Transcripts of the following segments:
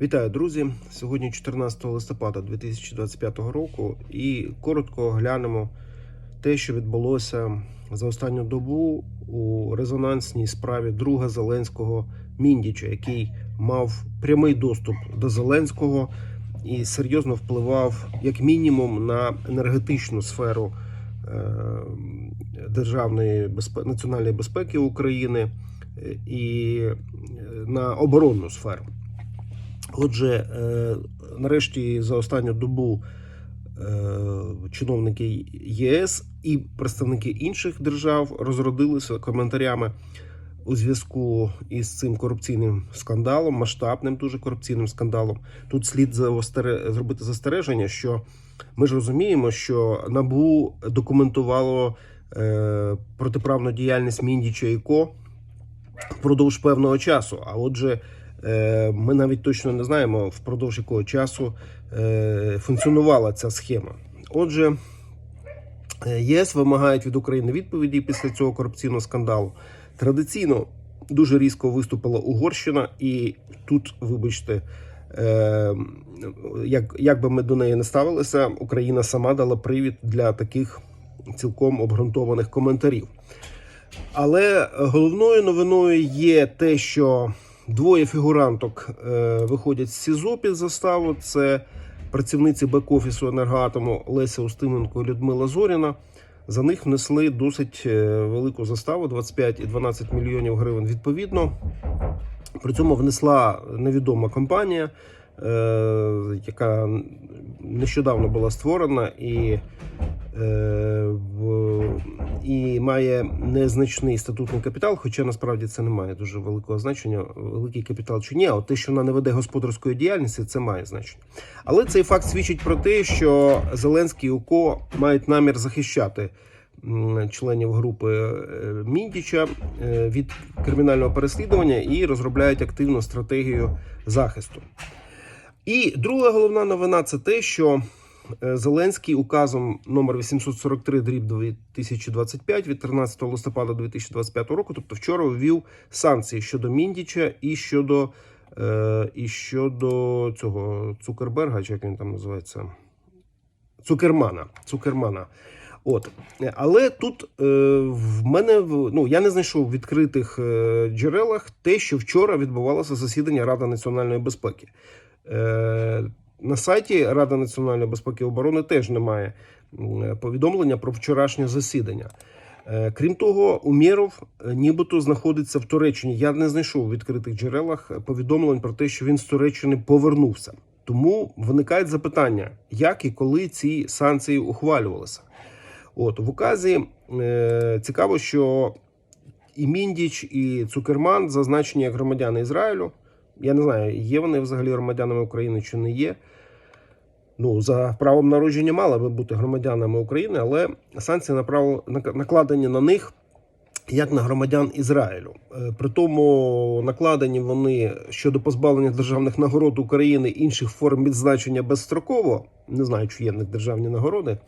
Вітаю, друзі! Сьогодні 14 листопада 2025 року, і коротко глянемо те, що відбулося за останню добу у резонансній справі друга Зеленського Міндіча, який мав прямий доступ до Зеленського і серйозно впливав, як мінімум, на енергетичну сферу е, державної національної безпеки України е, і е, на оборонну сферу. Отже, е, нарешті за останню добу е, чиновники ЄС і представники інших держав розродилися коментарями у зв'язку із цим корупційним скандалом, масштабним дуже корупційним скандалом. Тут слід зробити застереження, що ми ж розуміємо, що НАБУ документувало е, протиправну діяльність Міндіча і Ко впродовж певного часу. А отже, ми навіть точно не знаємо, впродовж якого часу е, функціонувала ця схема. Отже, е, ЄС вимагають від України відповіді після цього корупційного скандалу. Традиційно дуже різко виступила Угорщина, і тут, вибачте, е, як, як би ми до неї не ставилися, Україна сама дала привід для таких цілком обґрунтованих коментарів. Але головною новиною є те, що двоє фігуранток е, виходять з СІЗО під заставу. Це працівниці бек-офісу енергоатому Леся Устименко і Людмила Зоріна. За них внесли досить е, велику заставу 25 і 12 мільйонів гривень відповідно. При цьому внесла невідома компанія, е, яка нещодавно була створена і, і має незначний статутний капітал, хоча насправді це не має дуже великого значення, великий капітал чи ні. А те, що вона не веде господарської діяльності, це має значення. Але цей факт свідчить про те, що Зеленський і УКО мають намір захищати членів групи е, Міндіча е, від кримінального переслідування і розробляють активну стратегію захисту. І друга головна новина це те, що е, Зеленський указом номер 843 дріб 2025 від 13 листопада 2025 року, тобто вчора ввів санкції щодо Міндіча і щодо, е, і щодо цього Цукерберга, чи як він там називається? Цукермана. Цукермана. От. Але тут е, в мене ну, я не знайшов в відкритих е, джерелах те, що вчора відбувалося засідання Ради національної безпеки. Е, на сайті Ради національної безпеки і оборони теж немає повідомлення про вчорашнє засідання. Е, Крім того, Умєров е, нібито знаходиться в Туреччині. Я не знайшов у відкритих джерелах повідомлень про те, що він з Туреччини повернувся. Тому виникають запитання, як і коли ці санкції ухвалювалися. От в указі е, цікаво, що і Міндіч, і Цукерман зазначені як громадяни Ізраїлю. Я не знаю, є вони взагалі громадянами України чи не є. Ну, за правом народження мали би бути громадянами України, але санкції накладені на них як на громадян Ізраїлю. Е, При тому накладені вони щодо позбавлення державних нагород України інших форм відзначення безстроково. Не знаю, чи є в них державні нагороди.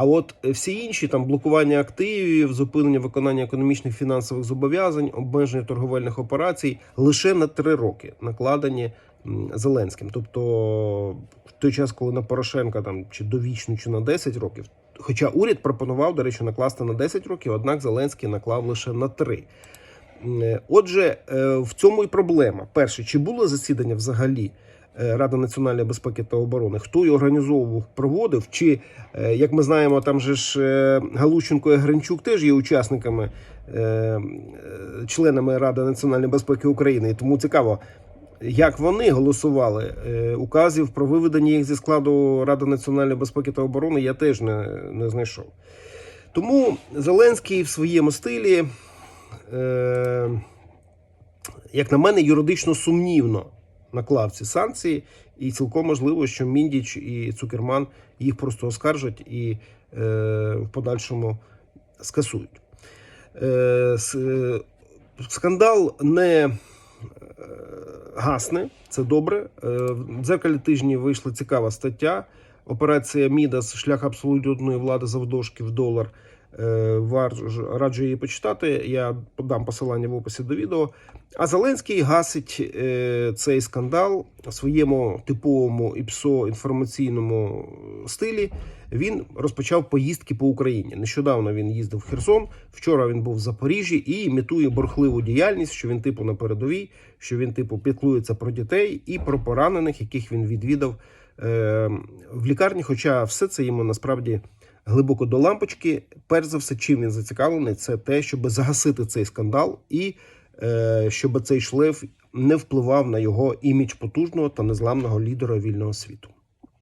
А от е, всі інші там блокування активів, зупинення виконання економічних фінансових зобов'язань, обмеження торговельних операцій лише на три роки накладені Зеленським. Тобто, в той час, коли на Порошенка там чи довічно, чи на 10 років. Хоча уряд пропонував, до речі, накласти на 10 років, однак Зеленський наклав лише на 3. Е, Отже, е, в цьому і проблема. Перше, чи було засідання взагалі е, Ради національної безпеки та оборони? Хто його організовував, проводив? Чи, як ми знаємо, там же ж Галущенко і Гринчук теж є учасниками, членами Ради національної безпеки України. І тому цікаво, як вони голосували указів про виведення їх зі складу Ради національної безпеки та оборони, я теж не, не знайшов. Тому Зеленський в своєму стилі, е, як на мене, юридично сумнівно наклав ці санкції, і цілком можливо, що Міндіч і Цукерман їх просто оскаржать і е, в подальшому скасують. Е, скандал не гасне, це добре. В дзеркалі тижні вийшла цікава стаття. Операція Мідас шлях абсолютної влади завдовжки в долар. Е, раджу її почитати. Я подам посилання в описі до відео. А Зеленський гасить е, цей скандал в своєму типовому ІПСО інформаційному стилі. Він розпочав поїздки по Україні. Нещодавно він їздив в Херсон. Вчора він був в Запоріжжі і імітує борхливу діяльність, що він типу на передовій, що він типу піклується про дітей і про поранених, яких він відвідав е, в лікарні. Хоча все це йому насправді глибоко до лампочки. Перш за все, чим він зацікавлений, це те, щоб загасити цей скандал і е, щоб цей шлейф не впливав на його імідж потужного та незламного лідера вільного світу.